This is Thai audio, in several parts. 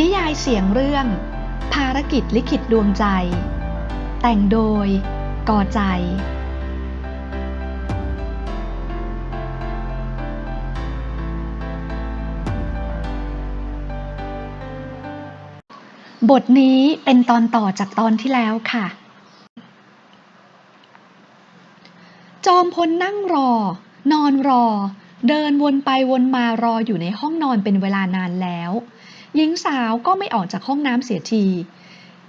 นิยายเสียงเรื่อง ภารกิจลิขิตดวงใจ แต่งโดยกอใจ บทนี้เป็นตอนต่อจากตอนที่แล้วค่ะ จอมพลนั่งรอ นอนรอ เดินวนไปวนมารออยู่ในห้องนอนเป็นเวลานานแล้ว หญิงสาวก็ไม่ออกจากห้องน้ำเสียที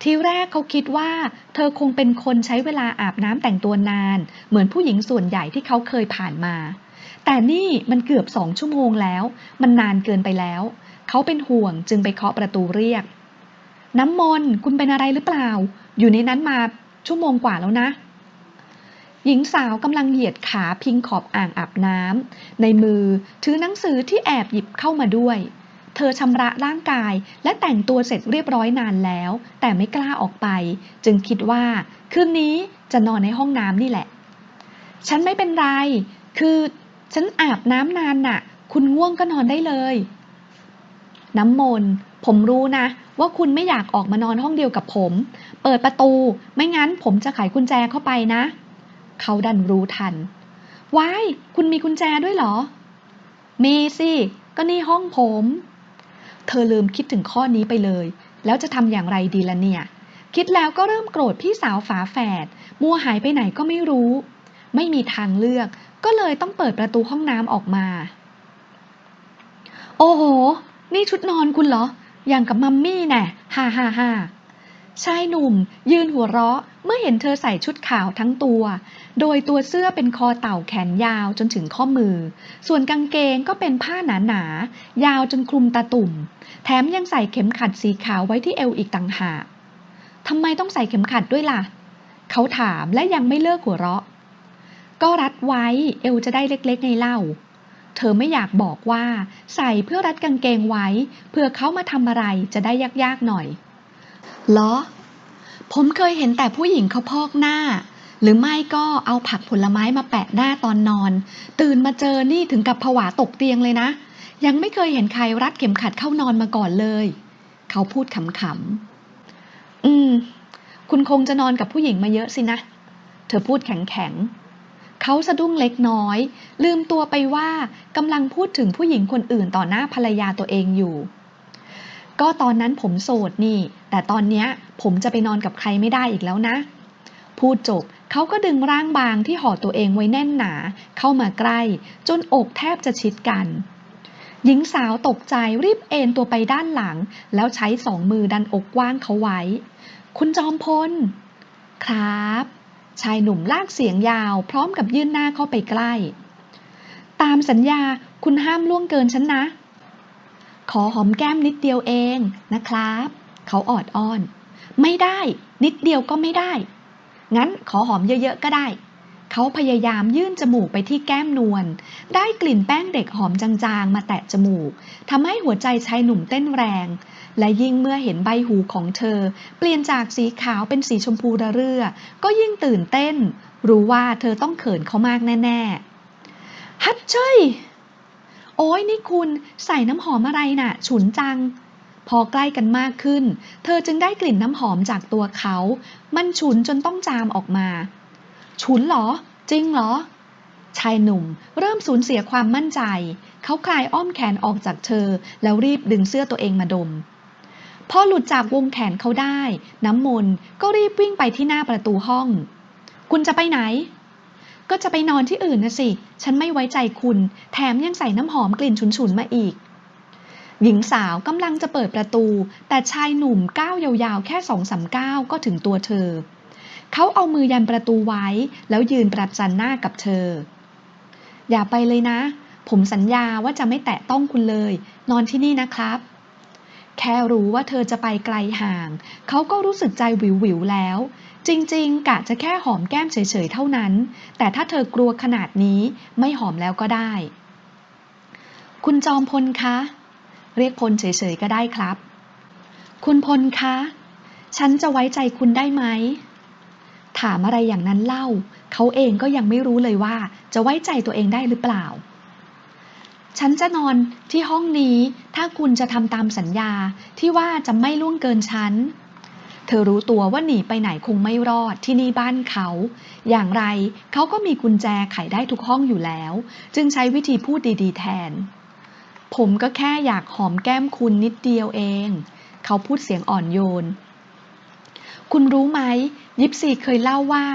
ทีแรกเขาคิดว่า เธอคงเป็นคนใช้เวลาอาบน้ำแต่งตัวนาน เหมือนผู้หญิงส่วนใหญ่ที่เขาเคยผ่านมา แต่นี่มันเกือบสองชั่วโมงแล้ว มันนานเกินไปแล้ว เขาเป็นห่วงจึงไปเคาะประตูเรียก น้ำมนต์คุณเป็นอะไรหรือเปล่า อยู่ในนั้นมาชั่วโมงกว่าแล้วนะหญิงสาวกำลังเหยียดขาพิงขอบอ่างอาบน้ำในมือถือหนังสือที่แอบหยิบเข้ามาด้วย เธอชำระร่างกายและแต่งตัวเสร็จเรียบร้อยนานแล้ว แต่ไม่กล้าออกไป จึงคิดว่า คืนนี้จะนอนในห้องน้ำนี่แหละ ฉันไม่เป็นไร คือฉันอาบน้ำนานน่ะ คุณง่วงก็นอนได้เลย น้ำมนต์ผมรู้นะ ว่าคุณไม่อยากออกมานอนห้องเดียวกับผม เปิดประตู ไม่งั้นผมจะไขกุญแจเข้าไปนะ เขาดันรู้ทันว้ายคุณมีกุญแจด้วยเหรอ มีสิ ก็นี่ห้องผม เธอลืมคิดถึงข้อนี้ไปเลย แล้วจะทำอย่างไรดีล่ะเนี่ย คิดแล้วก็เริ่มโกรธพี่สาวฝาแฝด มัวหายไปไหนก็ไม่รู้ ไม่มีทางเลือก ก็เลยต้องเปิดประตูห้องน้ำออกมา โอ้โห นี่ชุดนอนคุณเหรอ อย่างกับมัมมี่แน่ฮ่าฮ่าฮ่า ชายหนุ่ม ยืนหัวเราะเมื่อเห็นเธอใส่ชุดขาวทั้งตัว โดยตัวเสื้อเป็นคอเต่าแขนยาวจนถึงข้อมือ ส่วนกางเกงก็เป็นผ้าหนาๆยาวจนคลุมตาตุ่ม แถมยังใส่เข็มขัดสีขาวไว้ที่เอวอีกต่างหากทำไมต้องใส่เข็มขัดด้วยล่ะ เขาถามและยังไม่เลิกหัวเราะ ก็รัดไว้เอวจะได้เล็กๆไงเล่า เธอไม่อยากบอกว่า ใส่เพื่อรัดกางเกงไว้เพื่อเขามาทำอะไรจะได้ยากๆหน่อย หรอ ผมเคยเห็นแต่ผู้หญิงเขาพอกหน้า หรือไม่ก็เอาผักผลไม้มาแปะหน้าตอนนอน ตื่นมาเจอนี่ถึงกับผวาตกเตียงเลยนะ ยังไม่เคยเห็นใครรัดเข็มขัดเข้านอนมาก่อนเลย เขาพูดขำๆ อืม คุณคงจะนอนกับผู้หญิงมาเยอะสินะ เธอพูดแข็งๆ เขาสะดุ้งเล็กน้อย ลืมตัวไปว่ากำลังพูดถึงผู้หญิงคนอื่นต่อหน้าภรรยาตัวเองอยู่ ก็ตอนนั้นผมโสดนี่ แต่ตอนเนี้ยผมจะไปนอนกับใครไม่ได้อีกแล้วนะ พูดจบเขาก็ดึงร่างบางที่ห่อตัวเองไว้แน่นหนา เข้ามาใกล้ จนอกแทบจะชิดกัน หญิงสาวตกใจรีบเอนตัวไปด้านหลัง แล้วใช้สองมือดันอกกว้างเขาไว้ คุณจอมพล ครับ ชายหนุ่มลากเสียงยาวพร้อมกับยื่นหน้าเข้าไปใกล้ ตามสัญญาคุณห้ามล่วงเกินฉันนะ ขอหอมแก้มนิดเดียวเองนะครับ เขาออดอ้อน ไม่ได้ นิดเดียวก็ไม่ได้ งั้นขอหอมเยอะๆก็ได้ เขาพยายามยื่นจมูกไปที่แก้มนวล ได้กลิ่นแป้งเด็กหอมจางๆ มาแตะจมูกทำให้หัวใจชายหนุ่มเต้นแรง และยิ่งเมื่อเห็นใบหูของเธอ เปลี่ยนจากสีขาวเป็นสีชมพูระเรื่อ ก็ยิ่งตื่นเต้น รู้ว่าเธอต้องเขินเขามากแน่ๆ ฮัทเชย โอ้ยนี่คุณใส่น้ำหอมอะไรน่ะ ฉุนจัง พอใกล้กันมากขึ้น เธอจึงได้กลิ่นน้ำหอมจากตัวเขา มันฉุนจนต้องจามออกมา ฉุนเหรอ จริงเหรอ ชายหนุ่มเริ่มสูญเสียความมั่นใจ เขาคลายอ้อมแขนออกจากเธอ แล้วรีบดึงเสื้อตัวเองมาดม พอหลุดจากวงแขนเขาได้ น้ำมนก็รีบวิ่งไปที่หน้าประตูห้อง คุณจะไปไหน ก็จะไปนอนที่อื่นนะสิ ฉันไม่ไว้ใจคุณ แถมยังใส่น้ำหอมกลิ่นฉุนๆมาอีก หญิงสาวกำลังจะเปิดประตู แต่ชายหนุ่มก้าวยาวๆ แค่สองสามก้าวก็ถึงตัวเธอ เขาเอามือยันประตูไว้ แล้วยืนประจันหน้ากับเธอ อย่าไปเลยนะ ผมสัญญาว่าจะไม่แตะต้องคุณเลย นอนที่นี่นะครับ แค่รู้ว่าเธอจะไปไกลห่าง เขาก็รู้สึกใจวิววิวแล้ว จริงๆ กะจะแค่หอมแก้มเฉยๆ เท่านั้น แต่ถ้าเธอกลัวขนาดนี้ไม่หอมแล้วก็ได้ คุณจอมพลคะ เรียกพลเฉยๆ ก็ได้ครับ คุณพลคะ ฉันจะไว้ใจคุณได้ไหม ถามอะไรอย่างนั้นเล่า เขาเองก็ยังไม่รู้เลยว่าจะไว้ใจตัวเองได้หรือเปล่า ฉันจะนอนที่ห้องนี้ ถ้าคุณจะทำตามสัญญาที่ว่าจะไม่ล่วงเกินฉัน เธอรู้ตัวว่าหนีไปไหนคงไม่รอดที่นี่บ้านเขา อย่างไรเขาก็มีกุญแจไขได้ทุกห้องอยู่แล้ว จึงใช้วิธีพูดดีๆ แทน ผมก็แค่อยากหอมแก้มคุณนิดเดียวเอง เขาพูดเสียงอ่อนโยนคุณรู้ไหม ยิปซีเคยเล่าว่า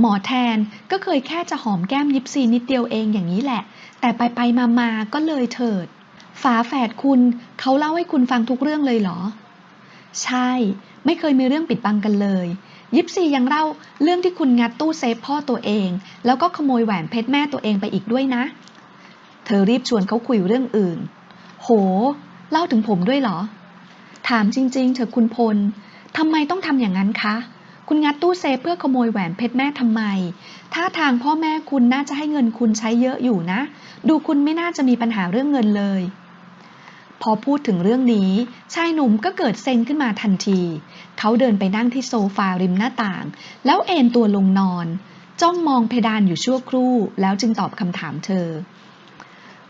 หมอแทนก็เคยแค่จะหอมแก้มยิปซีนิดเดียวเองอย่างนี้แหละ แต่ไปไปมามาก็เลยเถิด ฝาแฝดคุณเขาเล่าให้คุณฟังทุกเรื่องเลยเหรอ ใช่ ไม่เคยมีเรื่องปิดบังกันเลยยิปซียังเล่าเรื่องที่คุณงัดตู้เซฟพ่อตัวเอง แล้วก็ขโมยแหวนเพชรแม่ตัวเองไปอีกด้วยนะ เธอรีบชวนเขาคุยเรื่องอื่น โห เล่าถึงผมด้วยเหรอ ถามจริงๆเธอคุณพลทำไมต้องทำอย่างนั้นคะ คุณงัดตู้เซฟเพื่อขโมยแหวนเพชรแม่ทำไม ถ้าทางพ่อแม่คุณน่าจะให้เงินคุณใช้เยอะอยู่นะ ดูคุณไม่น่าจะมีปัญหาเรื่องเงินเลย พอพูดถึงเรื่องนี้ ชายหนุ่มก็เกิดเซ็งขึ้นมาทันที เขาเดินไปนั่งที่โซฟาริมหน้าต่าง แล้วเอนตัวลงนอน จ้องมองเพดานอยู่ชั่วครู่ แล้วจึงตอบคำถามเธอ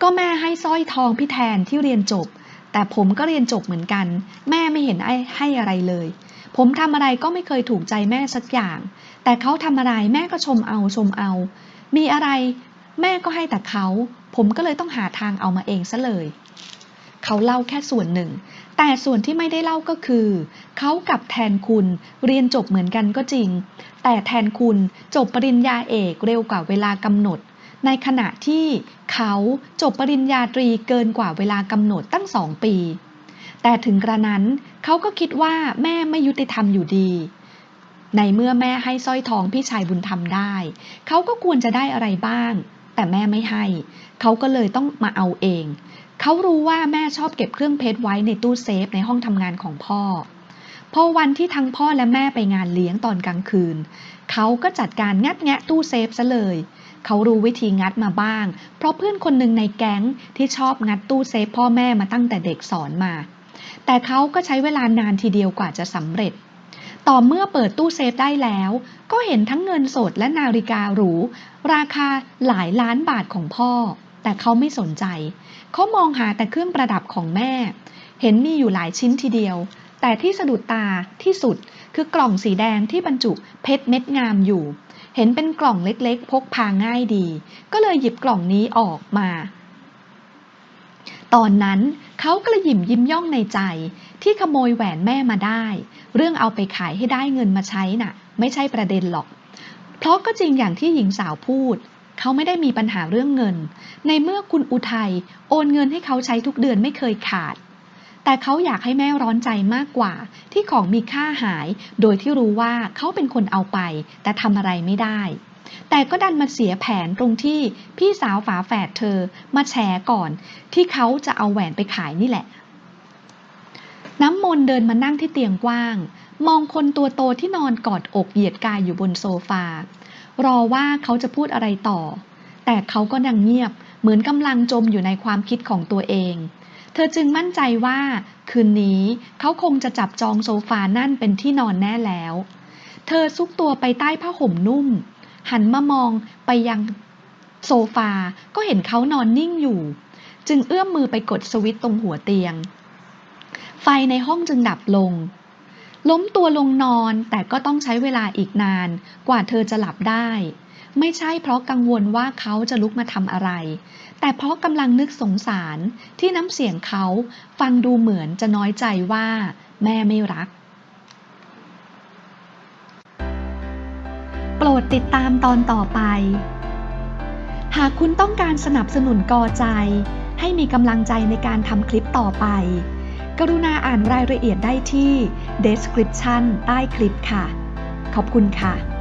ก็แม่ให้สร้อยทองพี่แทนที่เรียนจบ แต่ผมก็เรียนจบเหมือนกัน แม่ไม่เห็นให้อะไรเลย ผมทำอะไรก็ไม่เคยถูกใจแม่สักอย่าง แต่เขาทำอะไรแม่ก็ชมเอาชมเอา มีอะไรแม่ก็ให้แต่เขา ผมก็เลยต้องหาทางเอามาเองซะเลย เขาเล่าแค่ส่วนหนึ่ง แต่ส่วนที่ไม่ได้เล่าก็คือ เขากับแทนคุณเรียนจบเหมือนกันก็จริง แต่แทนคุณจบปริญญาเอกเร็วกว่าเวลากำหนด ในขณะที่เขาจบปริญญาตรีเกินกว่าเวลากำหนดตั้งสองปี แต่ถึงกระนั้น เขาก็คิดว่าแม่ไม่ยุติธรรมอยู่ดี ในเมื่อแม่ให้สร้อยทองพี่ชายบุญธรรมได้ เขาก็ควรจะได้อะไรบ้าง แต่แม่ไม่ให้ เขาก็เลยต้องมาเอาเอง เขารู้ว่าแม่ชอบเก็บเครื่องเพชรไว้ในตู้เซฟในห้องทำงานของพ่อพอวันที่ทั้งพ่อและแม่ไปงานเลี้ยงตอนกลางคืน เขาก็จัดการงัดแงะตู้เซฟซะเลย เขารู้วิธีงัดมาบ้าง เพราะเพื่อนคนหนึ่งในแก๊งที่ชอบงัดตู้เซฟพ่อแม่มาตั้งแต่เด็กสอนมา แต่เขาก็ใช้เวลานานทีเดียวกว่าจะสำเร็จ ต่อเมื่อเปิดตู้เซฟได้แล้ว ก็เห็นทั้งเงินสดและนาฬิกาหรู ราคาหลายล้านบาทของพ่อ แต่เขาไม่สนใจ เขามองหาแต่เครื่องประดับของแม่ เห็นมีอยู่หลายชิ้นทีเดียว แต่ที่สะดุดตาที่สุดคือกล่องสีแดงที่บรรจุเพชรเม็ดงามอยู่ เห็นเป็นกล่องเล็กๆ พกพาง่ายดี ก็เลยหยิบกล่องนี้ออกมา ตอนนั้นเขากระหยิมยิ้มย่องในใจ ที่ขโมยแหวนแม่มาได้ เรื่องเอาไปขายให้ได้เงินมาใช้น่ะ ไม่ใช่ประเด็นหรอก เพราะก็จริงอย่างที่หญิงสาวพูด เขาไม่ได้มีปัญหาเรื่องเงิน ในเมื่อคุณอุทัยโอนเงินให้เขาใช้ทุกเดือนไม่เคยขาด แต่เขาอยากให้แม่ร้อนใจมากกว่า ที่ของมีค่าหาย โดยที่รู้ว่าเขาเป็นคนเอาไป แต่ทำอะไรไม่ได้ แต่ก็ดันมาเสียแผนตรงที่พี่สาวฝาแฝดเธอมาแฉก่อน ที่เขาจะเอาแหวนไปขายนี่แหละ น้ำมนเดินมานั่งที่เตียงกว้าง มองคนตัวโตที่นอนกอดอกเหยียดกายอยู่บนโซฟา รอว่าเขาจะพูดอะไรต่อ แต่เขาก็นั่งเงียบเหมือนกำลังจมอยู่ในความคิดของตัวเอง เธอจึงมั่นใจว่า คืนนี้เขาคงจะจับจองโซฟานั่นเป็นที่นอนแน่แล้ว เธอซุกตัวไปใต้ผ้าห่มนุ่ม หันมามองไปยังโซฟา ก็เห็นเขานอนนิ่งอยู่ จึงเอื้อมมือไปกดสวิตช์ตรงหัวเตียง ไฟในห้องจึงดับลง ล้มตัวลงนอนแต่ก็ต้องใช้เวลาอีกนาน กว่าเธอจะหลับได้ ไม่ใช่เพราะกังวลว่าเขาจะลุกมาทำอะไร แต่เพราะกำลังนึกสงสารที่น้ำเสียงเขาฟังดูเหมือนจะน้อยใจว่า แม่ไม่รัก ดติดตามตอนต่อไป หากคุณต้องการสนับสนุนกอใจ ให้มีกำลังใจในการทำคลิปต่อไป กรุณาอ่านรายละเอียดได้ที่ description ใต้คลิปค่ะ ขอบคุณค่ะ